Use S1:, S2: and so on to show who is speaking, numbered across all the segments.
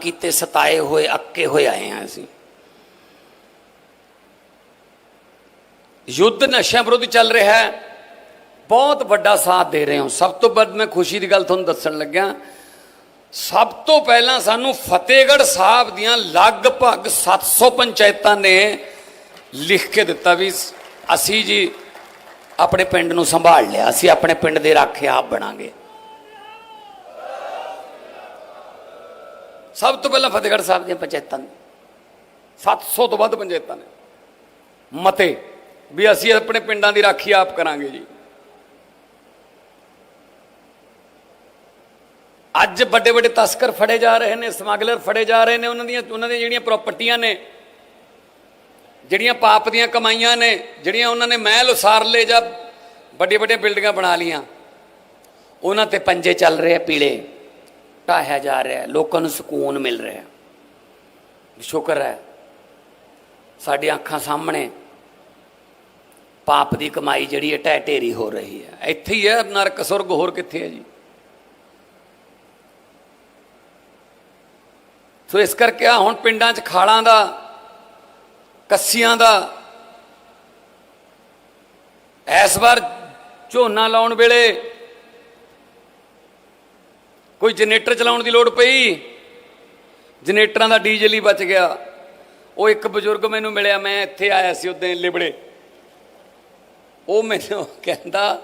S1: ਕੀਤੇ ਸਤਾਏ ਹੋਏ, ਅੱਕੇ ਹੋਏ ਆਏ ਆ ਅਸੀਂ। ਯੁੱਧ ਨਸ਼ਿਆਂ ਵਿਰੁੱਧ ਚੱਲ ਰਿਹਾ ਹੈ। ਬਹੁਤ ਵੱਡਾ ਸਾਥ ਦੇ ਰਹੇ ਹਾਂ। ਸਭ ਤੋਂ ਵੱਧ ਮੈਂ ਖੁਸ਼ੀ ਦੀ ਗੱਲ ਤੁਹਾਨੂੰ ਦੱਸਣ ਲੱਗਿਆ, ਸਭ ਤੋਂ ਪਹਿਲਾਂ ਸਾਨੂੰ ਫਤਿਹਗੜ੍ਹ ਸਾਹਿਬ ਦੀਆਂ ਲਗਭਗ 700 ਪੰਚਾਇਤਾਂ ਨੇ ਲਿਖ ਕੇ ਦਿੱਤਾ ਵੀ ਅਸੀਂ ਜੀ ਆਪਣੇ ਪਿੰਡ ਨੂੰ ਸੰਭਾਲ ਲਿਆ, ਅਸੀਂ ਆਪਣੇ ਪਿੰਡ ਦੇ ਰਾਖੇ ਆਪ ਬਣਾਂਗੇ। ਸਭ ਤੋਂ ਪਹਿਲਾਂ ਫਤਿਹਗੜ੍ਹ ਸਾਹਿਬ ਦੀਆਂ ਪੰਚਾਇਤਾਂ ਨੇ। 700 ਤੋਂ ਵੱਧ ਪੰਚਾਇਤਾਂ ਨੇ। ਮਤੇ ਵੀ ਅਸੀਂ ਆਪਣੇ ਪਿੰਡਾਂ ਦੀ ਰਾਖੀ ਆਪ ਕਰਾਂਗੇ ਜੀ। ਅੱਜ ਵੱਡੇ ਵੱਡੇ ਤਸਕਰ ਫੜੇ ਜਾ ਰਹੇ ਨੇ, ਸਮਗਲਰ ਫੜੇ ਜਾ ਰਹੇ ਨੇ, ਉਹਨਾਂ ਦੀਆਂ ਉਹਨਾਂ ਦੀਆਂ ਜਿਹੜੀਆਂ ਪ੍ਰਾਪਰਟੀਆਂ ਨੇ, ਜਿਹੜੀਆਂ ਪਾਪ ਦੀਆਂ ਕਮਾਈਆਂ ਨੇ, ਜਿਹੜੀਆਂ ਉਹਨਾਂ ਨੇ ਮਹਿਲ ਉਸਾਰ ਲਏ ਜਾਂ ਵੱਡੀਆਂ ਵੱਡੀਆਂ ਬਿਲਡਿੰਗਾਂ ਬਣਾ ਲੀਆਂ ਉਹਨਾਂ ਤੇ ਪੰਜੇ ਚੱਲ ਰਹੇ ਆ ਪੀਲੇ। ਢਾਹਿਆ ਜਾ ਰਿਹਾ ਹੈ, ਲੋਕਾਂ ਨੂੰ ਸਕੂਨ ਮਿਲ ਰਿਹਾ ਹੈ। ਸ਼ੁਕਰ ਹੈ ਸਾਡੀ ਅੱਖਾਂ ਸਾਹਮਣੇ ਪਾਪ ਦੀ ਕਮਾਈ ਜਿਹੜੀ ਹੈ ਢਹਿ ਢੇਰੀ ਹੋ ਰਹੀ ਹੈ। ਇੱਥੇ ਹੀ ਹੈ, ਨਰਕ ਸੁਰਗ ਹੋਰ ਕਿੱਥੇ ਹੈ ਜੀ? ਸੋ ਇਸ ਕਰਕੇ ਆ ਹੁਣ ਪਿੰਡਾਂ 'ਚ ਖਾਲਾਂ ਦਾ, ਕੱਸੀਆਂ ਦਾ ਇਸ ਵਾਰ ਝੋਨਾ ਲਾਉਣ ਵੇਲੇ ਕੋਈ ਜਨਰੇਟਰ ਚਲਾਉਣ ਦੀ ਲੋੜ ਪਈ? ਜਨਰੇਟਰਾਂ ਦਾ ਡੀਜ਼ਲ ਹੀ ਬਚ ਗਿਆ। ਉਹ ਇੱਕ ਬਜ਼ੁਰਗ ਮੈਨੂੰ ਮਿਲਿਆ, ਮੈਂ ਇੱਥੇ ਆਇਆ ਸੀ ਉਦੋਂ ਲਿਬੜੇ। ਉਹ ਮੈਨੂੰ ਕਹਿੰਦਾ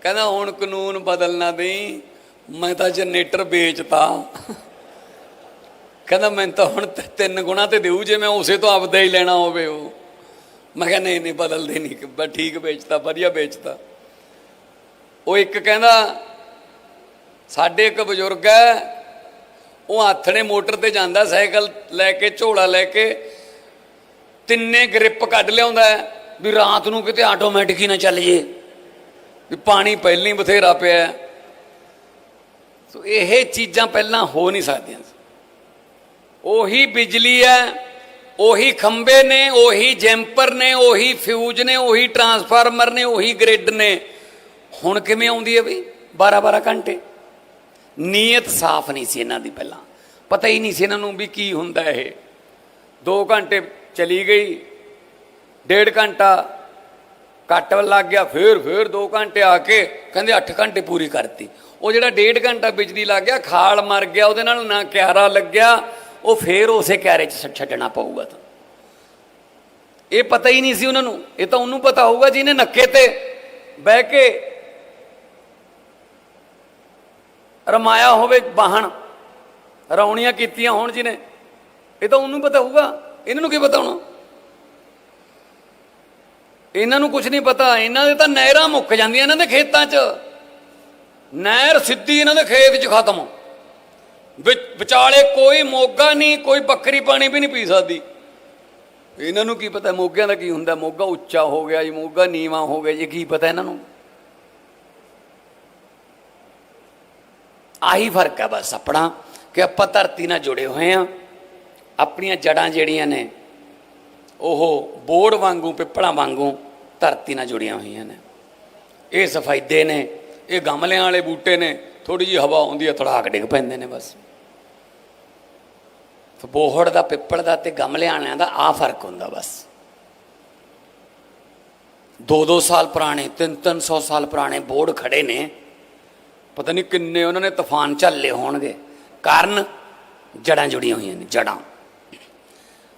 S1: ਕਹਿੰਦਾ ਹੁਣ ਕਾਨੂੰਨ ਬਦਲਣਾ ਦੇਈ, ਮੈਂ ਤਾਂ ਜਨਰੇਟਰ ਵੇਚਤਾ। ਕਹਿੰਦਾ ਮੈਂ ਤਾਂ ਹੁਣ ਤਿੰਨ ਗੁਣਾ ਤੇ ਦੇਊ ਜੇ ਮੈਂ ਉਸੇ ਤੋਂ ਆਪਦਾ ਹੀ ਲੈਣਾ ਹੋਵੇ ਉਹ। ਮੈਂ ਕਿਹਾ ਨਹੀਂ ਨਹੀਂ, ਬਦਲਦੇ ਨਹੀਂ ਬਸ ਠੀਕ ਵੇਚਤਾ, ਵਧੀਆ ਵੇਚਤਾ। ਉਹ ਇੱਕ ਕਹਿੰਦਾ ਸਾਡੇ ਇੱਕ ਬਜ਼ੁਰਗ ਹੈ, ਉਹ ਆਥਣੇ ਮੋਟਰ ਤੇ ਜਾਂਦਾ, ਸਾਈਕਲ ਲੈ ਕੇ, ਝੋਲਾ ਲੈ ਕੇ, ਤਿੰਨੇ ਗ੍ਰਿਪ ਕੱਢ ਲਿਆਉਂਦਾ ਵੀ ਰਾਤ ਨੂੰ ਕਿਤੇ ਆਟੋਮੈਟਿਕ ਹੀ ਨਾ ਚੱਲ ਜੇ ਵੀ ਪਾਣੀ ਪਹਿਲਾਂ ਹੀ ਬਥੇਰਾ ਪਿਆ ਸੋ ਇਹ ਚੀਜ਼ਾਂ ਪਹਿਲਾਂ ਹੋ ਨਹੀਂ ਸਕਦੀਆਂ ਉਹੀ ਬਿਜਲੀ ਹੈ, ਉਹੀ ਖੰਬੇ ਨੇ, ਉਹੀ ਜੈਂਪਰ ਨੇ, ਉਹੀ ਫਿਊਜ਼ ਨੇ, ਉਹੀ ਟਰਾਂਸਫਾਰਮਰ ਨੇ, ਉਹੀ ਗ੍ਰਿਡ ਨੇ। ਹੁਣ ਕਿਵੇਂ ਆਉਂਦੀ ਹੈ ਬਈ? 12 12 ਘੰਟੇ। ਨੀਅਤ ਸਾਫ਼ ਨਹੀਂ ਸੀ ਇਹਨਾਂ ਦੀ ਪਹਿਲਾਂ। ਪਤਾ ਹੀ ਨਹੀਂ ਸੀ ਇਹਨਾਂ ਨੂੰ ਵੀ ਕੀ ਹੁੰਦਾ ਇਹ। 2 ਘੰਟੇ ਚਲੀ ਗਈ, ਡੇਢ ਘੰਟਾ ਕੱਟ ਲੱਗ ਗਿਆ, ਫੇਰ ਫੇਰ 2 ਘੰਟੇ ਆ ਕੇ ਕਹਿੰਦੇ 8 ਘੰਟੇ ਪੂਰੀ ਕਰਤੀ। ਉਹ ਜਿਹੜਾ ਡੇਢ ਘੰਟਾ ਬਿਜਲੀ ਲੱਗ ਗਿਆ, ਖਾਲ ਮਰ ਗਿਆ, ਉਹਦੇ ਨਾਲ ਨਾ ਕਿਆਰਾ ਲੱਗਿਆ, ਉਹ ਫੇਰ ਉਸੇ ਕਿਆਰੇ 'ਚ ਛੱਡ- ਛੱਡਣਾ ਪਊਗਾ ਤਾਂ। ਇਹ ਪਤਾ ਹੀ ਨਹੀਂ ਸੀ ਉਹਨਾਂ ਨੂੰ। ਇਹ ਤਾਂ ਉਹਨੂੰ ਪਤਾ ਹੋਊਗਾ ਜਿਹਨੇ ਨੱਕੇ ਤੇ ਬਹਿ ਕੇ ਰਮਾਇਆ ਹੋਵੇ ਬਾਹਣ ਰੌਣੀਆਂ ਕੀਤੀਆਂ ਹੋਣ ਜਿਹਨੇ। ਇਹ ਤਾਂ ਉਹਨੂੰ ਪਤਾ ਹੋਊਗਾ ਇਹਨਾਂ ਨੂੰ ਕੀ ਪਤਾ ਹੋਣਾ ਇਹਨਾਂ ਨੂੰ ਕੁਝ ਨਹੀਂ ਪਤਾ। ਇਹਨਾਂ ਦੇ ਤਾਂ ਨਹਿਰਾਂ ਮੁੱਕ ਜਾਂਦੀਆਂ ਇਹਨਾਂ ਦੇ ਖੇਤਾਂ 'ਚ। ਨਹਿਰ ਸਿੱਧੀ ਇਹਨਾਂ ਦੇ ਖੇਤ 'ਚ ਖਤਮ। ਵਿਚਾਲੇ ਕੋਈ ਮੋਗਾ ਨਹੀਂ, ਕੋਈ ਬੱਕਰੀ ਪਾਣੀ ਵੀ ਨਹੀਂ ਪੀ ਸਕਦੀ। ਇਹਨਾਂ ਨੂੰ ਕੀ ਪਤਾ ਮੋਗਿਆਂ ਦਾ ਕੀ ਹੁੰਦਾ? ਮੋਗਾ ਉੱਚਾ ਹੋ ਗਿਆ ਜੀ, ਮੋਗਾ ਨੀਵਾ ਹੋ ਗਿਆ ਜੀ ਕੀ ਪਤਾ ਇਹਨਾਂ ਨੂੰ? ਆਹੀ ਫ਼ਰਕ ਹੈ ਬਸ ਆਪਣਾ, ਕਿ ਆਪਾਂ ਧਰਤੀ ਨਾਲ ਜੁੜੇ ਹੋਏ ਆ ਆਪਣੀਆਂ ਜੜਾਂ ਜਿਹੜੀਆਂ ਨੇ, ਉਹ ਬੋੜ ਵਾਂਗੂ, ਪਿੱਪਲਾਂ ਵਾਂਗੂ ਧਰਤੀ ਨਾਲ ਜੁੜੀਆਂ ਹੋਈਆਂ ਨੇ। ਇਹ ਸਫਾਇਦੇ ਨੇ, ਇਹ ਗਮਲਿਆਂ ਵਾਲੇ ਬੂਟੇ ਨੇ ਥੋੜੀ ਜੀ ਹਵਾ ਆਉਂਦੀ ਹੈ, ਥੜਾਕ ਡਿੱਗ ਪੈਂਦੇ ਨੇ ਬਸ। ਬੋਹੜ ਦਾ, ਪਿੱਪਲ ਦਾ ਤੇ ਗਮਲਿਆਂ ਵਾਲਿਆਂ ਦਾ ਆ ਫ਼ਰਕ ਹੁੰਦਾ ਬਸ। 2-2 ਸਾਲ ਪੁਰਾਣੇ 3-300 ਸਾਲ ਪੁਰਾਣੇ ਬੋਰਡ ਖੜੇ ਨੇ। ਪਤਾ ਨਹੀਂ ਕਿੰਨੇ ਉਹਨਾਂ ਨੇ ਤੂਫਾਨ ਝੱਲੇ ਹੋਣਗੇ। ਕਾਰਨ ਜੜਾਂ ਜੁੜੀਆਂ ਹੋਈਆਂ ਨੇ, ਜੜਾਂ।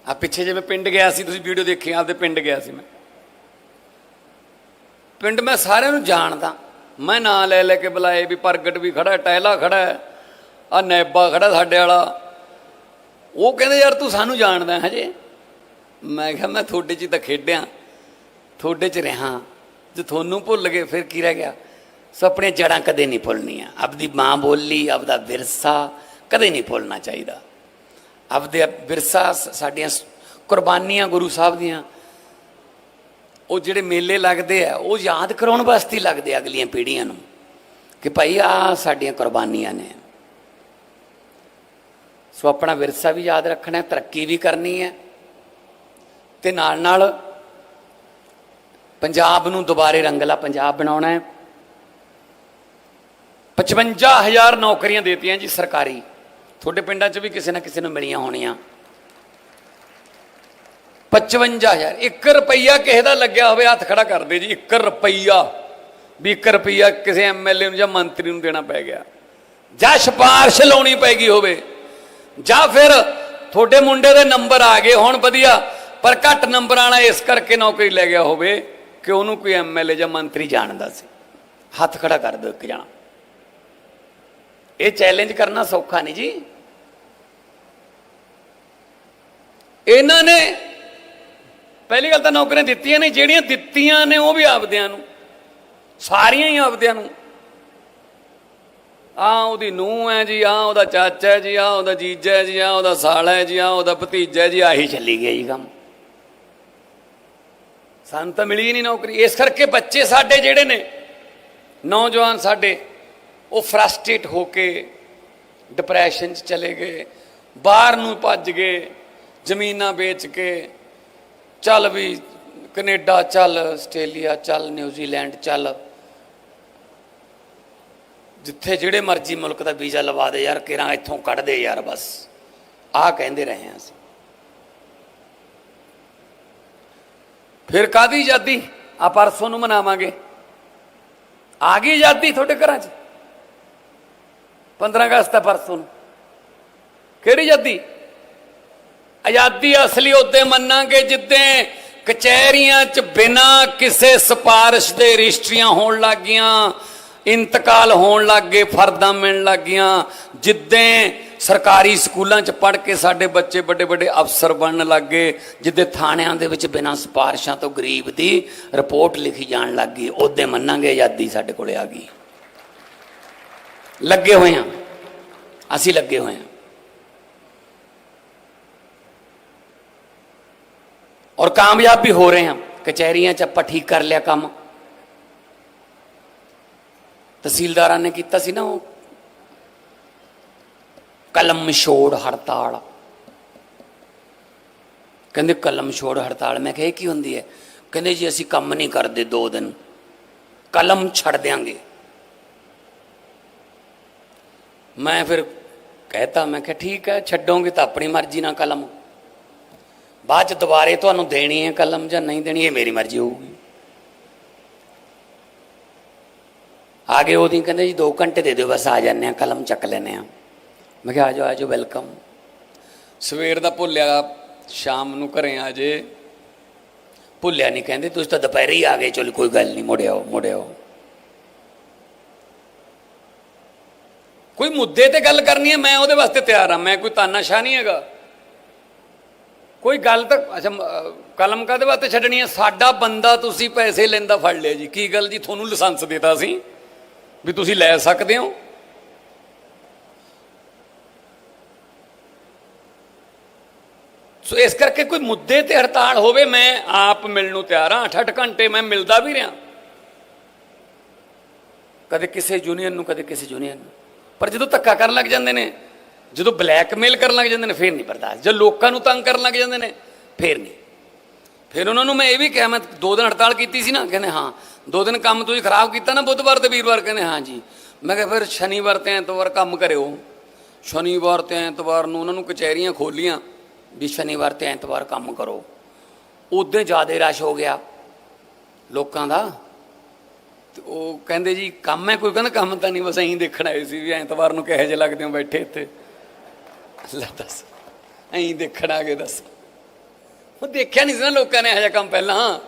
S1: ਆ ਪਿੱਛੇ ਜੇ ਮੈਂ ਪਿੰਡ ਗਿਆ ਸੀ, ਤੁਸੀਂ ਵੀਡੀਓ ਦੇਖੀ, ਆਪਦੇ ਪਿੰਡ ਗਿਆ ਸੀ ਮੈਂ। ਪਿੰਡ ਮੈਂ ਸਾਰਿਆਂ ਨੂੰ ਜਾਣਦਾ। ਮੈਂ ਨਾਂ ਲੈ ਲੈ ਕੇ ਬੁਲਾਏ ਵੀ ਪ੍ਰਗਟ ਵੀ ਖੜਾ ਟਹਿਲਾ ਖੜਾ ਹੈ ਆ ਨੈਬਾ ਖੜਾ ਸਾਡੇ ਵਾਲਾ। ਉਹ ਕਹਿੰਦੇ, ਯਾਰ ਤੂੰ ਸਾਨੂੰ ਜਾਣਦਾ ਹਜੇ? ਮੈਂ ਕਿਹਾ, ਮੈਂ ਤੁਹਾਡੇ 'ਚ ਹੀ ਤਾਂ ਖੇਡਿਆ, ਤੁਹਾਡੇ 'ਚ ਰਹਾ। ਜੇ ਤੁਹਾਨੂੰ ਭੁੱਲ ਗਏ, ਫਿਰ ਕੀ ਰਹਿ ਗਿਆ? ਸੋ ਆਪਣੀਆਂ ਜੜਾਂ ਕਦੇ ਨਹੀਂ ਭੁੱਲਣੀਆਂ। ਆਪਦੀ ਮਾਂ ਬੋਲੀ, ਆਪਦਾ ਵਿਰਸਾ ਕਦੇ ਨਹੀਂ ਭੁੱਲਣਾ ਚਾਹੀਦਾ। ਆਪਦੇ ਵਿਰਸਾ ਸ- ਸਾਡੀਆਂ ਕੁਰਬਾਨੀਆਂ ਗੁਰੂ ਸਾਹਿਬ ਦੀਆਂ, ਉਹ ਜਿਹੜੇ ਮੇਲੇ ਲੱਗਦੇ ਆ, ਉਹ ਯਾਦ ਕਰਾਉਣ ਵਾਸਤੇ ਲੱਗਦੇ ਆ ਅਗਲੀਆਂ ਪੀੜ੍ਹੀਆਂ ਨੂੰ ਕਿ ਭਾਈ ਆ ਸਾਡੀਆਂ ਕੁਰਬਾਨੀਆਂ ਨੇ। ਸੋ ਆਪਣਾ ਵਿਰਸਾ ਵੀ ਯਾਦ ਰੱਖਣਾ ਹੈ ਤਰੱਕੀ ਵੀ ਕਰਨੀ ਹੈ। ਤੇ ਨਾਲ ਨਾਲ ਪੰਜਾਬ ਨੂੰ ਦੁਬਾਰੇ ਰੰਗਲਾ ਪੰਜਾਬ ਬਣਾਉਣਾ ਹੈ। 55000 ਨੌਕਰੀਆਂ ਦੇਤੀਆਂ ਜੀ ਸਰਕਾਰੀ। ਤੁਹਾਡੇ ਪਿੰਡਾਂ 'ਚ ਵੀ ਕਿਸੇ ਨਾ ਕਿਸੇ ਨੂੰ ਮਿਲੀਆਂ ਹੋਣੀਆਂ। 55000 1 ਰੁਪਈਆ ਕਿਸੇ ਦਾ ਲੱਗਿਆ ਹੋਵੇ, ਹੱਥ ਖੜਾ ਕਰ ਦੇ ਜੀ। 1 ਰੁਪਈਆ। ਵੀ 1 ਰੁਪਈਆ ਕਿਸੇ ਐਮਐਲਏ ਨੂੰ ਜਾਂ ਮੰਤਰੀ ਨੂੰ ਦੇਣਾ ਪੈ ਗਿਆ। ਜਾਂ ਸਿਫਾਰਿਸ਼ ਲਾਉਣੀ ਪੈ ਗਈ ਹੋਵੇ। ਜਾਂ ਫਿਰ ਤੁਹਾਡੇ ਮੁੰਡੇ ਦੇ ਨੰਬਰ ਆ ਗਏ ਹੁਣ ਵਧੀਆ, ਪਰ ਘੱਟ ਨੰਬਰ ਆਣਾ ਇਸ ਕਰਕੇ ਨੌਕਰੀ ਲੈ ਗਿਆ ਹੋਵੇ ਕਿ ਉਹਨੂੰ ਕੋਈ ਐਮਐਲਏ ਜਾਂ ਮੰਤਰੀ ਜਾਣਦਾ ਸੀ। ਹੱਥ ਖੜਾ ਕਰ ਦਿਓ ਇੱਕ ਜਾਣਾ। ਇਹ ਚੈਲੰਜ ਕਰਨਾ ਸੌਖਾ ਨਹੀਂ ਜੀ। ਇਹਨਾਂ ਨੇ ਪਹਿਲੀ ਗੱਲ ਤਾਂ ਨੌਕਰੀਆਂ ਦਿੱਤੀਆਂ ਨੇ ਜਿਹੜੀਆਂ ਦਿੱਤੀਆਂ ਨੇ ਉਹ ਵੀ ਆਪਦਿਆਂ ਨੂੰ, ਸਾਰੀਆਂ ਹੀ ਆਪਦਿਆਂ ਨੂੰ। ਆ ਉਹਦੀ ਨੂੰਹ ਹੈ ਜੀ ਆ ਉਹਦਾ ਚਾਚਾ ਹੈ ਜੀ ਆ ਉਹਦਾ ਜੀਜਾ ਹੈ ਜੀ ਆ ਉਹਦਾ ਸਾਲਾ ਹੈ ਜੀ ਆ ਉਹਦਾ ਭਤੀਜਾ ਹੈ ਜੀ, ਆਹੀ ਚੱਲੀ ਗਿਆ ਜੀ ਕੰਮ। ਸਾਨੂੰ ਤਾਂ ਮਿਲੀ ਨਹੀਂ ਨੌਕਰੀ। ਇਸ ਕਰਕੇ ਬੱਚੇ ਸਾਡੇ ਜਿਹੜੇ ਨੇ, ਨੌਜਵਾਨ ਸਾਡੇ ਉਹ ਫਰਸਟ੍ਰੇਟ ਹੋ ਕੇ ਡਿਪਰੈਸ਼ਨ 'ਚ ਚਲੇ ਗਏ, ਬਾਹਰ ਨੂੰ ਭੱਜ ਗਏ, ਜ਼ਮੀਨਾਂ ਵੇਚ ਕੇ, ਚੱਲ ਵੀ ਕੈਨੇਡਾ ਚੱਲ, ਆਸਟ੍ਰੇਲੀਆ ਚੱਲ, ਨਿਊਜ਼ੀਲੈਂਡ ਚੱਲ, ਜਿੱਥੇ ਜਿਹੜੇ ਮਰਜ਼ੀ ਮੁਲਕ ਦਾ ਵੀਜ਼ਾ ਲਵਾ ਦੇ ਯਾਰ, ਕਿਰਾਂ ਇੱਥੋਂ ਕੱਢ ਦੇ ਯਾਰ ਬਸ। ਆਹ ਕਹਿੰਦੇ ਰਹੇ ਹਾਂ ਅਸੀਂ। ਫਿਰ ਕਾਦੀ ਆਜ਼ਾਦੀ? ਆ ਪਰਸੋਂ ਨੂੰ ਮਨਾਵਾਂਗੇ। ਆ ਗਈ ਆਜ਼ਾਦੀ ਤੁਹਾਡੇ ਘਰਾਂ 'ਚ? 15 ਅਗਸਤ ਹੈ ਪਰਸੋਂ ਨੂੰ। ਕਿਹੜੀ ਆਜ਼ਾਦੀ? ਆਜ਼ਾਦੀ ਅਸਲੀ ਉਦੋਂ ਮੰਨਾਂਗੇ ਜਿੱਦਾਂ ਕਚਹਿਰੀਆਂ 'ਚ ਬਿਨਾ ਕਿਸੇ ਸਿਫਾਰਿਸ਼ ਦੇ ਰਜਿਸਟਰੀਆਂ ਹੋਣ ਲੱਗੀਆਂ ਇੰਤਕਾਲ ਹੋਣ ਲੱਗੇ ਫਰਦਾਂ ਮਿਲਣ ਲੱਗੀਆਂ ਜਿੱਦਾਂ ਸਰਕਾਰੀ ਸਕੂਲਾਂ 'ਚ ਪੜ੍ਹ ਕੇ ਸਾਡੇ ਬੱਚੇ ਵੱਡੇ ਵੱਡੇ ਅਫਸਰ ਬਣਨ ਲੱਗੇ ਜਿੱਦੇ ਥਾਣਿਆਂ ਦੇ ਵਿੱਚ ਬਿਨਾਂ ਸਿਫਾਰਿਸ਼ਾਂ ਤੋਂ ਗਰੀਬ ਦੀ ਰਿਪੋਰਟ ਲਿਖੀ ਜਾਣ ਲੱਗੀ ਉਦੋਂ ਮੰਨਾਂਗੇ, ਆਜ਼ਾਦੀ ਸਾਡੇ ਕੋਲੇ ਆ ਗਈ। ਲੱਗੇ ਹੋਏ ਹਾਂ। ਅਸੀਂ ਲੱਗੇ ਹੋਏ ਹਾਂ। ਔਰ ਕਾਮਯਾਬ ਵੀ ਹੋ ਰਹੇ ਹਾਂ। ਕਚਹਿਰੀਆਂ 'ਚ ਆਪਾਂ ਠੀਕ ਕਰ ਲਿਆ ਕੰਮ। ਤਹਿਸੀਲਦਾਰਾਂ ਨੇ ਕੀਤਾ ਸੀ ਨਾ ਉਹ। ਕਲਮ ਛੋੜ ਹੜਤਾਲ। ਕਹਿੰਦੇ ਕਲਮ ਛੋੜ ਹੜਤਾਲ। ਮੈਂ ਕਿਹਾ, ਇਹ ਕੀ ਹੁੰਦੀ ਹੈ? ਕਹਿੰਦੇ ਜੀ, ਅਸੀਂ ਕੰਮ ਨਹੀਂ ਕਰਦੇ ਦੋ ਦਿਨ। ਕਲਮ ਛੱਡ ਦਿਆਂਗੇ। ਮੈਂ ਫਿਰ ਕਹਿਤਾ, ਮੈਂ ਕਿਹਾ, ਠੀਕ ਹੈ, ਛੱਡੋਗੇ ਤਾਂ ਆਪਣੀ ਮਰਜ਼ੀ ਨਾਲ ਕਲਮ। ਬਾਅਦ ਚ ਦੁਬਾਰੇ ਤੁਹਾਨੂੰ ਦੇਣੀ ਹੈ ਕਲਮ ਜਾਂ ਨਹੀਂ ਦੇਣੀ, ਇਹ ਮੇਰੀ ਮਰਜ਼ੀ ਹੋਊਗੀ। ਆਗੇ ਉਹਦੀ ਕਹਿੰਦੇ ਜੀ 2 ਘੰਟੇ ਦੇ ਦਿਓ, ਬਸ ਆ ਜਾਂਦੇ ਆ ਕਲਮ ਚੱਕ ਲੈਨੇ ਆ ਮੈਂ ਕਿਹਾ ਆਜੋ ਆਜੋ ਵੈਲਕਮ। ਸਵੇਰ ਦਾ ਭੁੱਲਿਆ ਸ਼ਾਮ ਨੂੰ ਘਰੇ ਆ ਜੇ। ਭੁੱਲਿਆ ਨਹੀਂ ਕਹਿੰਦੇ, ਤੁਸੀਂ ਤਾਂ ਦੁਪਹਿਰੇ ਹੀ ਆ ਗਏ, ਚਲ ਕੋਈ ਗੱਲ ਨਹੀਂ ਮੁੜਿਓ ਮੁੜਿਓ ਕੋਈ ਮੁੱਦੇ ਤੇ ਗੱਲ ਕਰਨੀ ਹੈ, ਮੈਂ ਉਹਦੇ ਵਾਸਤੇ ਤਿਆਰ ਹਾਂ, ਮੈਂ ਕੋਈ ਤਾਨਾਸ਼ਾਹ ਨਹੀਂ ਹੈਗਾ। ਕੋਈ ਗੱਲ ਤਾਂ, ਅੱਛਾ ਕਲਮ ਕਾਦੇ ਵਾਸਤੇ ਛੱਡਣੀ ਹੈ? ਸਾਡਾ ਬੰਦਾ ਤੁਸੀਂ ਪੈਸੇ ਲੈਂਦਾ ਫੜ ਲਿਆ ਜੀ। ਕੀ ਗੱਲ ਜੀ? ਤੁਹਾਨੂੰ ਲਾਇਸੈਂਸ ਦਿੱਤਾ ਸੀ ਵੀ ਤੁਸੀਂ ਲੈ ਸਕਦੇ ਹੋ? ਸੋ ਇਸ ਕਰਕੇ ਕੋਈ ਮੁੱਦੇ ਤੇ ਹੜਤਾਲ ਹੋਵੇ, ਮੈਂ ਆਪ ਮਿਲਣ ਨੂੰ ਤਿਆਰ ਹਾਂ। 8-8 ਘੰਟੇ ਮੈਂ ਮਿਲਦਾ ਵੀ ਰਿਹਾ। ਕਦੇ ਕਿਸੇ ਯੂਨੀਅਨ ਨੂੰ, ਕਦੇ ਕਿਸੇ ਯੂਨੀਅਨ ਨੂੰ। ਪਰ ਜਦੋਂ ਧੱਕਾ ਕਰਨ ਲੱਗ ਜਾਂਦੇ ਨੇ, ਜਦੋਂ ਬਲੈਕਮੇਲ ਕਰਨ ਲੱਗ ਜਾਂਦੇ ਨੇ, ਫੇਰ ਨਹੀਂ ਬਰਦਾਸ਼ਤ। ਜਦੋਂ ਲੋਕਾਂ ਨੂੰ ਤੰਗ ਕਰਨ ਲੱਗ ਜਾਂਦੇ ਨੇ, ਫੇਰ ਨਹੀਂ। ਫਿਰ ਉਹਨਾਂ ਨੂੰ ਮੈਂ ਇਹ ਵੀ ਕਿਹਾ, ਮੈਂ ਦੋ ਦਿਨ ਹੜਤਾਲ ਕੀਤੀ ਸੀ ਨਾ, ਕਹਿੰਦੇ ਹਾਂ, ਦੋ ਦਿਨ ਕੰਮ ਤੁਸੀਂ ਖਰਾਬ ਕੀਤਾ ਨਾ ਬੁੱਧਵਾਰ ਤੇ ਵੀਰਵਾਰ, ਕਹਿੰਦੇ ਹਾਂ ਜੀ। ਮੈਂ ਕਿਹਾ ਫਿਰ ਸ਼ਨੀਵਾਰ ਤੇ ਐਤਵਾਰ ਕੰਮ ਕਰਿਓ। ਸ਼ਨੀਵਾਰ ਤੇ ਐਤਵਾਰ ਨੂੰ ਉਹਨਾਂ ਨੂੰ ਕਚਹਿਰੀਆਂ ਖੋਲੀਆਂ ਵੀ ਸ਼ਨੀਵਾਰ ਤੇ ਐਤਵਾਰ ਕੰਮ ਕਰੋ। ਉਦੋਂ ਜ਼ਿਆਦਾ ਰਸ਼ ਹੋ ਗਿਆ ਲੋਕਾਂ ਦਾ। ਉਹ ਕਹਿੰਦੇ ਜੀ, ਕੰਮ ਹੈ, ਕੋਈ ਕਹਿੰਦਾ ਕੰਮ ਤਾਂ ਨਹੀਂ, ਬਸ ਐਂ ਦੇਖਣ ਆਏ ਸੀ ਵੀ ਐਤਵਾਰ ਨੂੰ ਕਿਹੋ ਜਿਹੇ ਲੱਗਦੇ ਹੋ ਬੈਠੇ ਇੱਥੇ। ਲੈ ਦੱਸ, ਐਂ ਦੇਖਣ ਆ ਗਏ, ਦੱਸ। ਉਹ ਦੇਖਿਆ ਨਹੀਂ ਸੀ ਨਾ ਲੋਕਾਂ ਨੇ ਇਹੋ ਜਿਹਾ ਕੰਮ ਪਹਿਲਾਂ।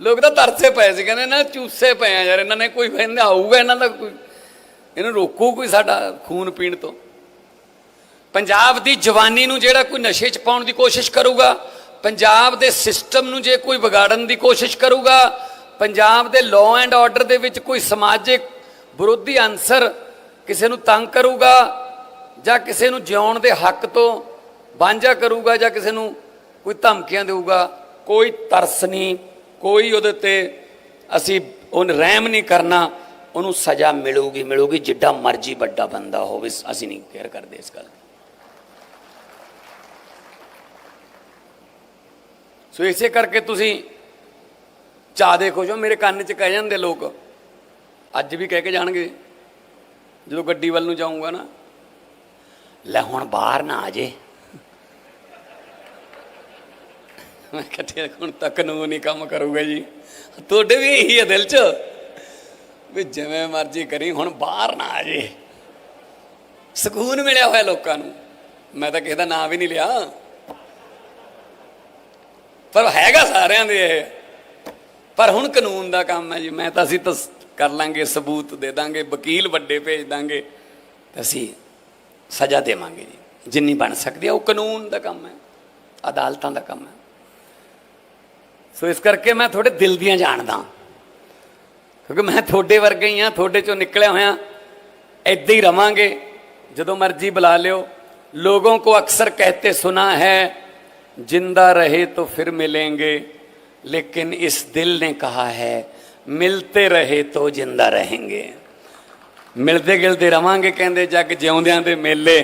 S1: ਲੋਕ ਤਾਂ ਤਰਸੇ ਪਏ ਸੀ, ਕਹਿੰਦੇ ਨਾ ਚੂਸੇ ਪਏ ਆ ਯਾਰ, ਇਹਨਾਂ ਨੇ ਕੋਈ ਕਹਿੰਦਾ ਆਊਗਾ, ਇਹਨਾਂ ਦਾ ਕੋਈ ਇਹਨੂੰ ਰੋਕੂ ਕੋਈ ਸਾਡਾ ਖੂਨ ਪੀਣ ਤੋਂ। ਪੰਜਾਬ ਦੀ ਜਵਾਨੀ ਨੂੰ ਜਿਹੜਾ ਕੋਈ ਨਸ਼ੇ 'ਚ ਪਾਉਣ ਦੀ ਕੋਸ਼ਿਸ਼ ਕਰੂਗਾ, ਪੰਜਾਬ ਦੇ ਸਿਸਟਮ ਨੂੰ ਜੇ ਕੋਈ ਵਿਗਾੜਨ ਦੀ ਕੋਸ਼ਿਸ਼ ਕਰੂਗਾ ਪੰਜਾਬ ਦੇ ਲਾਅ ਐਂਡ ਆਰਡਰ ਦੇ ਵਿੱਚ ਕੋਈ ਸਮਾਜਿਕ ਵਿਰੋਧੀ ਅੰਸਰ ਕਿਸੇ ਨੂੰ ਤੰਗ ਕਰੂਗਾ ਜਾਂ ਕਿਸੇ ਨੂੰ ਜਿਉਣ ਦੇ ਹੱਕ ਤੋਂ ਵਾਂਝਾ ਕਰੂਗਾ ਜਾਂ ਕਿਸੇ ਨੂੰ ਕੋਈ ਧਮਕੀਆਂ ਦੇਊਗਾ, ਕੋਈ ਤਰਸ ਨਹੀਂ, ਕੋਈ ਉਹਦੇ ਤੇ ਅਸੀਂ ਉਹਨ ਰਹਿਮ ਨਹੀਂ ਕਰਨਾ, ਉਹਨੂੰ ਸਜ਼ਾ ਮਿਲੂਗੀ ਮਿਲੂਗੀ, ਜਿੱਡਾ ਮਰਜ਼ੀ ਵੱਡਾ ਬੰਦਾ ਹੋਵੇ, ਅਸੀਂ ਨਹੀਂ ਕੇਅਰ ਕਰਦੇ ਇਸ ਗੱਲ ਸੋ ਇਸੇ ਕਰਕੇ ਤੁਸੀਂ ਚਾਹ ਖੁਸ਼ ਹੋ, ਮੇਰੇ ਕੰਨ 'ਚ ਕਹਿ ਜਾਂਦੇ ਲੋਕ। ਅੱਜ ਵੀ ਕਹਿ ਕੇ ਜਾਣਗੇ। ਜਦੋਂ ਗੱਡੀ ਵੱਲ ਨੂੰ ਜਾਊਂਗਾ ਨਾ, ਲੈ ਹੁਣ ਬਾਹਰ ਨਾ ਆ ਜੇ। ਮੈਂ ਕਿਹਾ ਹੁਣ ਤੱਕ ਨੂੰ ਹੀ ਕੰਮ ਕਰੂਗਾ ਜੀ। ਤੁਹਾਡੇ ਵੀ ਇਹੀ ਹੈ ਦਿਲ 'ਚ ਵੀ ਜਿਵੇਂ ਮਰਜ਼ੀ ਕਰੀ, ਹੁਣ ਬਾਹਰ ਨਾ ਆ ਜੇ। ਸਕੂਨ ਮਿਲਿਆ ਹੋਇਆ ਲੋਕਾਂ ਨੂੰ। ਮੈਂ ਤਾਂ ਕਿਸੇ ਦਾ ਨਾਂ ਵੀ ਨਹੀਂ ਲਿਆ। ਪਰ ਹੈਗਾ ਸਾਰਿਆਂ ਦੇ ਇਹ। ਪਰ ਹੁਣ ਕਾਨੂੰਨ ਦਾ ਕੰਮ ਹੈ ਜੀ, ਮੈਂ ਤਾਂ ਅਸੀਂ ਤਾਂ ਕਰ ਲਾਂਗੇ, ਸਬੂਤ ਦੇ ਦਾਂਗੇ, ਵਕੀਲ ਵੱਡੇ ਭੇਜ ਦਾਂਗੇ ਅਸੀਂ ਸਜ਼ਾ ਦੇਵਾਂਗੇ ਜੀ। ਜਿੰਨੀ ਬਣ ਸਕਦੀ ਹੈ, ਉਹ ਕਾਨੂੰਨ ਦਾ ਕੰਮ ਹੈ, ਅਦਾਲਤਾਂ ਦਾ ਕੰਮ ਹੈ। ਸੋ ਇਸ ਕਰਕੇ ਮੈਂ ਤੁਹਾਡੇ ਦਿਲ ਦੀਆਂ ਜਾਣਦਾ ਕਿਉਂਕਿ ਮੈਂ ਤੁਹਾਡੇ ਵਰਗੇ ਹੀ ਆ ਤੁਹਾਡੇ ਚੋਂ ਨਿਕਲਿਆ ਹੋਇਆ ਐਦਾਂ ਹੀ ਰਵਾਂਗੇ। ਜਦੋਂ ਮਰਜ਼ੀ ਬੁਲਾ ਲਿਓ। ਲੋਗੋਂ ਕੋ ਅਕਸਰ ਕਹਤੇ ਸੁਨਾ ਹੈ, ਜਿੰਦਾ ਰਹੇ ਤੋ ਫਿਰ ਮਿਲेंगे लेकिन इस दिल ने कहा है मिलते रहे तो जिंदा रहेंगे ਮਿਲਦੇ ਗਿਲਦੇ ਰਵਾਂਗੇ ਕਹਿੰਦੇ ਜੱਗ ਜਿਉਂਦਿਆਂ ਦੇ ਮੇਲੇ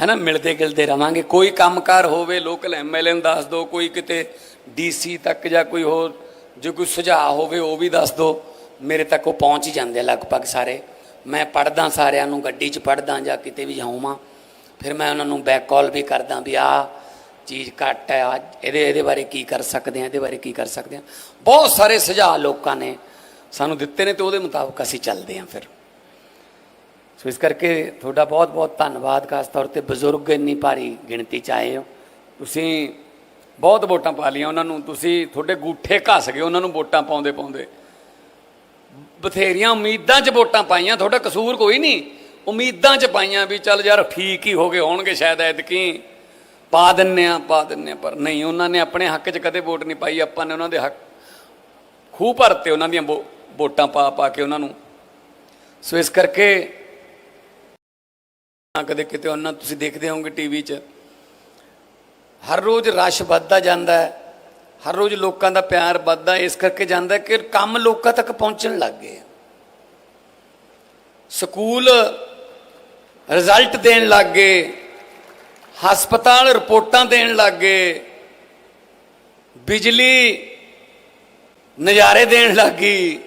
S1: ਹੈਨਾ ਮਿਲਦੇ ਗਿਲਦੇ ਰਵਾਂਗੇ ਕੋਈ ਕੰਮਕਾਰ ਹੋਵੇ ਲੋਕਲ ਐਮਐਲਏ ਨੂੰ ਦੱਸ ਦਿਓ ਕੋਈ ਕਿਤੇ ਡੀਸੀ ਤੱਕ ਜਾਂ ਕੋਈ ਹੋਰ ਜੇ ਕੋਈ ਸੁਝਾਅ ਹੋਵੇ ਉਹ ਵੀ ਦੱਸ ਦਿਓ ਮੇਰੇ ਤੱਕ ਉਹ ਪਹੁੰਚ ਹੀ ਜਾਂਦੇ ਆ ਲਗਭਗ ਸਾਰੇ ਮੈਂ ਪੜਦਾ ਸਾਰਿਆਂ ਨੂੰ ਗੱਡੀ 'ਚ ਪੜਦਾ ਜਾਂ ਕਿਤੇ ਵੀ ਜਾਵਾਂ ਫਿਰ ਮੈਂ ਉਹਨਾਂ ਨੂੰ ਬੈਕ ਕਾਲ ਵੀ ਕਰਦਾ ਵੀ ਆ ਚੀਜ਼ ਘੱਟ ਹੈ। ਅੱਜ ਇਹਦੇ ਇਹਦੇ ਬਾਰੇ ਕੀ ਕਰ ਸਕਦੇ ਆ ਇਹਦੇ ਬਾਰੇ ਕੀ ਕਰ ਸਕਦੇ ਆ ਬਹੁਤ ਸਾਰੇ ਸੁਝਾਅ ਲੋਕਾਂ ਨੇ ਸਾਨੂੰ ਦਿੱਤੇ ਨੇ ਤੇ ਉਹਦੇ ਮੁਤਾਬਕ ਅਸੀਂ ਚੱਲਦੇ ਆ ਫਿਰ। ਸੋ ਇਸ ਕਰਕੇ ਤੁਹਾਡਾ ਬਹੁਤ ਬਹੁਤ ਧੰਨਵਾਦ, ਖਾਸ ਤੌਰ ਤੇ ਬਜ਼ੁਰਗ ਇੰਨੀ ਭਾਰੀ ਗਿਣਤੀ ਚ ਆਏ ਹੋ। ਤੁਸੀਂ ਬਹੁਤ ਵੋਟਾਂ ਪਾ ਲਈਆਂ ਉਹਨਾਂ ਨੂੰ। ਤੁਸੀਂ ਤੁਹਾਡੇ ਗੂਠੇ ਘਸ ਗਏ, ਉਹਨਾਂ ਨੂੰ ਵੋਟਾਂ ਪਾਉਂਦੇ ਪਾਉਂਦੇ। ਬਥੇਰੀਆਂ ਉਮੀਦਾਂ 'ਚ ਵੋਟਾਂ ਪਾਈਆਂ, ਤੁਹਾਡਾ ਕਸੂਰ ਕੋਈ ਨਹੀਂ। ਉਮੀਦਾਂ 'ਚ ਪਾਈਆਂ ਵੀ ਚੱਲ ਯਾਰ ਠੀਕ ਹੀ ਹੋ ਗਏ, ਹੋਣਗੇ ਸ਼ਾਇਦ ਐਤਕੀ। ਪਾ ਦਿੰਨੇ ਆ, ਪਾ ਦਿੰਨੇ ਆ, ਪਰ ਨਹੀਂ, ਉਹਨਾਂ ਨੇ ਆਪਣੇ ਹੱਕ 'ਚ ਕਦੇ ਵੋਟ ਨਹੀਂ ਪਾਈ। ਆਪਾਂ ਨੇ ਉਹਨਾਂ ਦੇ ਹੱਕ ਖੂਹ ਭਰਤੇ ਉਹਨਾਂ ਦੀਆਂ ਵੋ- ਵੋਟਾਂ ਪਾ ਪਾ ਕੇ ਉਹਨਾਂ ਨੂੰ। ਸੋ ਇਸ ਕਰਕੇ ਕਦੇ ਕਿਤੇ ਉਹਨਾਂ, ਤੁਸੀਂ ਦੇਖਦੇ ਹੋਵੋਗੇ ਟੀਵੀ 'ਚ, ਹਰ ਰੋਜ਼ ਰਸ਼ ਵੱਧਦਾ ਜਾਂਦਾ ਹੈ, ਹਰ ਰੋਜ਼ ਲੋਕਾਂ ਦਾ ਪਿਆਰ ਵੱਧਦਾ ਇਸ ਕਰਕੇ ਜਾਂਦਾ ਕਿ ਕੰਮ ਲੋਕਾਂ ਤੱਕ ਪਹੁੰਚਣ ਲੱਗ ਗਏ ਸਕੂਲ ਰਿਜ਼ਲਟ ਦੇਣ ਲੱਗ ਗਏ ਹਸਪਤਾਲ ਰਿਪੋਰਟਾਂ ਦੇਣ ਲੱਗ ਗਏ। ਬਿਜਲੀ ਨਜ਼ਾਰੇ ਦੇਣ ਲੱਗ ਗਈ।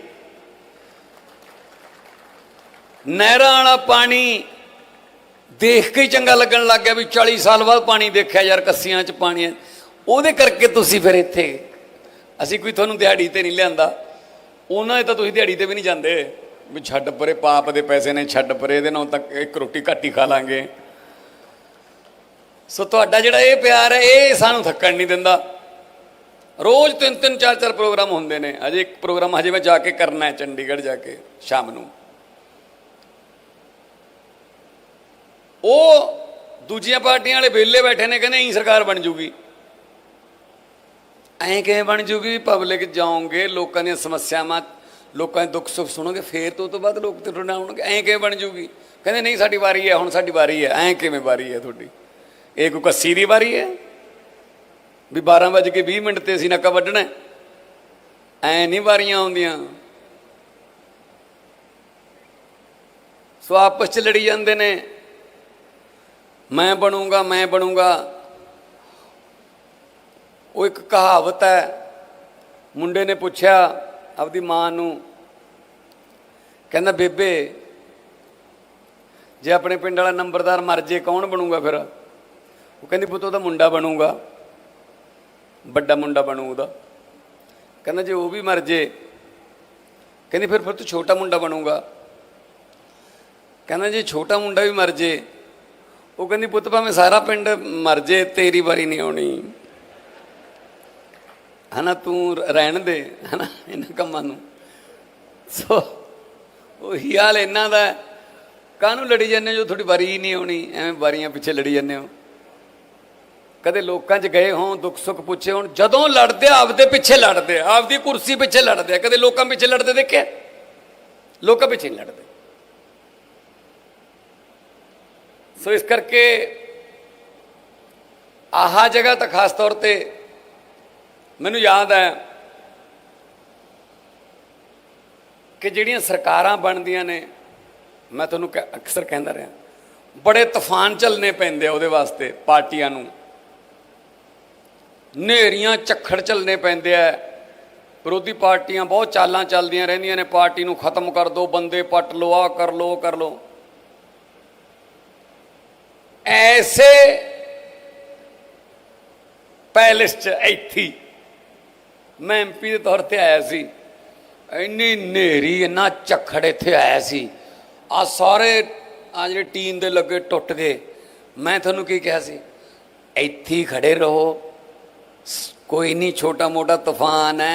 S1: ਨਹਿਰਾਂ ਵਾਲਾ ਪਾਣੀ ਦੇਖ ਕੇ ਹੀ ਚੰਗਾ ਲੱਗਣ ਲੱਗ ਗਿਆ ਵੀ 40 ਸਾਲ ਬਾਅਦ ਪਾਣੀ ਦੇਖਿਆ ਯਾਰ ਕੱਸੀਆਂ 'ਚ ਪਾਣੀ ਹੈ। ਉਹਦੇ ਕਰਕੇ ਤੁਸੀਂ ਫਿਰ ਇੱਥੇ ਅਸੀਂ ਕੋਈ ਤੁਹਾਨੂੰ ਦਿਹਾੜੀ ਤੇ ਨਹੀਂ ਲਿਆਂਦਾ। ਉਹਨਾਂ ਦੇ ਤਾਂ ਤੁਸੀਂ ਦਿਹਾੜੀ ਤੇ ਵੀ ਨਹੀਂ ਜਾਂਦੇ। ਵੀ ਛੱਡ ਪਰੇ, ਪਾਪ ਦੇ ਪੈਸੇ ਨੇ, ਛੱਡ ਪਰੇ, ਇਹਦੇ ਨਾਲ ਤਾਂ ਇੱਕ ਰੋਟੀ ਘੱਟ ਹੀ ਖਾ ਲਾਂਗੇ। ਸੋ ਤੁਹਾਡਾ ਜਿਹੜਾ ਇਹ ਪਿਆਰ ਹੈ, ਇਹ ਸਾਨੂੰ ਥੱਕਣ ਨਹੀਂ ਦਿੰਦਾ। ਰੋਜ਼ ਤਿੰਨ ਤਿੰਨ, ਚਾਰ ਚਾਰ ਪ੍ਰੋਗਰਾਮ ਹੁੰਦੇ ਨੇ। ਅਜੇ ਇੱਕ ਪ੍ਰੋਗਰਾਮ ਹਜੇ ਮੈਂ ਜਾ ਕੇ ਕਰਨਾ ਹੈ, ਚੰਡੀਗੜ੍ਹ ਜਾ ਕੇ, ਸ਼ਾਮ ਨੂੰ। ਉਹ ਦੂਜੀਆਂ ਪਾਰਟੀਆਂ ਵਾਲੇ ਵਿਹਲੇ ਬੈਠੇ ਨੇ, ਕਹਿੰਦੇ ਇਹੀ ਸਰਕਾਰ ਬਣ ਜੂਗੀ। ਐਂ ਕਿਵੇਂ ਬਣ ਜੂਗੀ ਪਬਲਿਕ ਜਾਓਗੇ, ਲੋਕਾਂ ਦੀਆਂ ਸਮੱਸਿਆਵਾਂ, ਲੋਕਾਂ ਦੇ ਦੁੱਖ ਸੁੱਖ ਸੁਣੋਗੇ, ਫੇਰ ਤੋਂ ਤੋਂ ਬਾਅਦ ਲੋਕ ਤੇ ਟੁਣਾ ਹੋਣਗੇ। ਐਂ ਕਿਵੇਂ ਬਣ ਜੂਗੀ? ਕਹਿੰਦੇ ਨਹੀਂ, ਸਾਡੀ ਵਾਰੀ ਹੈ, ਹੁਣ ਸਾਡੀ ਵਾਰੀ ਹੈ। ਐਂ ਕਿਵੇਂ ਵਾਰੀ ਹੈ ਤੁਹਾਡੀ? ਇਹ ਕੋਈ ਕੱਸੀ ਦੀ ਵਾਰੀ ਹੈ? ਵੀ 12 ਵਜੇ ਕੇ 20 ਮਿੰਟ ਤੇ ਅਸੀਂ ਨੱਕਾ ਵੱਢਣਾ ਹੈ। ਐਂ ਨਹੀਂ ਵਾਰੀਆਂ ਆਉਂਦੀਆਂ। ਸੋ ਆਪਸ ਚ ਲੜੀ ਜਾਂਦੇ ਨੇ। ਮੈਂ ਬਣੂੰਗਾ ਮੈਂ ਬਣੂੰਗਾ। ਉਹ ਇੱਕ ਕਹਾਵਤ ਹੈ। ਮੁੰਡੇ ਨੇ ਪੁੱਛਿਆ ਆਪਦੀ ਮਾਂ ਨੂੰ, ਕਹਿੰਦਾ, ਬੇਬੇ, ਜੇ ਆਪਣੇ ਪਿੰਡ ਵਾਲਾ ਨੰਬਰਦਾਰ ਮਰ ਜੇ, ਕੌਣ ਬਣੂਗਾ ਫਿਰ? ਉਹ ਕਹਿੰਦੀ, ਪੁੱਤ, ਉਹਦਾ ਮੁੰਡਾ ਬਣੂਗਾ। ਵੱਡਾ ਮੁੰਡਾ ਬਣੂ ਉਹਦਾ। ਕਹਿੰਦਾ, ਜੇ ਉਹ ਵੀ ਮਰ ਜੇ, ਕਹਿੰਦੀ, ਫਿਰ ਫਿਰ ਤੂੰ ਛੋਟਾ ਮੁੰਡਾ ਬਣੂਗਾ। ਕਹਿੰਦਾ, ਜੇ ਛੋਟਾ ਮੁੰਡਾ ਵੀ ਮਰ ਜੇ, ਉਹ ਕਹਿੰਦੀ, ਪੁੱਤ, ਭਾਵੇਂ ਸਾਰਾ ਪਿੰਡ ਮਰ ਜੇ, ਤੇਰੀ ਵਾਰੀ ਨਹੀਂ ਆਉਣੀ। ਹਨਾ, ਤੂੰ ਰਹਿਣ ਦੇ, ਹਨਾ, ਇਹਨਾਂ ਕੰਮਾਂ ਨੂੰ। ਸੋ, ਉਹੀ ਹਾਲ ਇਹਨਾਂ ਦਾ ਹੈ। ਕਾਹਨੂੰ ਲੜੀ ਜਾਂਦੇ ਹੋ ਜੋ ਤੁਹਾਡੀ ਵਾਰੀ ਹੀ ਨਹੀਂ ਆਉਣੀ? ਐਵੇਂ ਵਾਰੀਆਂ ਪਿੱਛੇ ਲੜੀ ਜਾਂਦੇ ਹੋ। ਕਦੇ ਲੋਕਾਂ 'ਚ ਗਏ ਹੋਣ ਦੁੱਖ ਸੁੱਖ ਪੁੱਛੇ ਹੋਣ ਜਦੋਂ ਲੜਦੇ ਆ, ਆਪਦੇ ਪਿੱਛੇ ਲੜਦੇ ਆ, ਆਪਦੀ ਕੁਰਸੀ ਪਿੱਛੇ ਲੜਦੇ ਆ। ਕਦੇ ਲੋਕਾਂ ਪਿੱਛੇ ਲੜਦੇ ਦੇਖਿਆ? ਲੋਕਾਂ ਪਿੱਛੇ ਨਹੀਂ ਲੜਦੇ। ਸੋ ਇਸ ਕਰਕੇ ਆਹਾ ਜਗ੍ਹਾ ਤਾਂ ਖਾਸ ਤੌਰ ਤੇ ਮੈਨੂੰ ਯਾਦ ਹੈ ਕਿ ਜਿਹੜੀਆਂ ਸਰਕਾਰਾਂ ਬਣਦੀਆਂ ਨੇ ਮੈਂ ਤੁਹਾਨੂੰ ਕ- ਅਕਸਰ ਕਹਿੰਦਾ ਰਿਹਾ ਬੜੇ ਤੂਫਾਨ ਚੱਲਨੇ ਪੈਂਦੇ ਆ ਉਹਦੇ ਵਾਸਤੇ ਪਾਰਟੀਆਂ ਨੂੰ। ਨੇਰੀਆਂ ਝੱਖੜ ਚੱਲਨੇ ਪੈਂਦੇ ਆ ਵਿਰੋਧੀ ਪਾਰਟੀਆਂ ਬਹੁਤ ਚਾਲਾਂ ਚੱਲਦੀਆਂ ਰਹਿੰਦੀਆਂ ਨੇ, ਪਾਰਟੀ ਨੂੰ ਖਤਮ ਕਰ ਦਿਓ ਬੰਦੇ ਪੱਟ ਲਓ ਆ ਕਰ ਲਓ, ਉਹ ਕਰ ਲਓ। ਐਸੇ ਪੈਲਸ ਚ ਇੱਥੇ ਹੀ ਮੈਂ ਐਮਪੀ ਦੇ ਤੌਰ ਤੇ ਆਇਆ ਸੀ। ਇੰਨੀ ਨੇਰੀ ਇੰਨਾ ਝੱਖੜ ਇੱਥੇ ਆਇਆ ਸੀ। ਆ ਸਾਰੇ ਆ ਜਿਹੜੇ ਟੀਨ ਦੇ ਲੱਗੇ ਟੁੱਟ ਗਏ। ਮੈਂ ਤੁਹਾਨੂੰ ਕੀ ਕਿਹਾ ਸੀ? ਇੱਥੇ ਹੀ ਖੜੇ ਰਹੋ। ਸ- ਕੋਈ ਨਹੀਂ ਛੋਟਾ ਮੋਟਾ ਤੂਫਾਨ ਹੈ।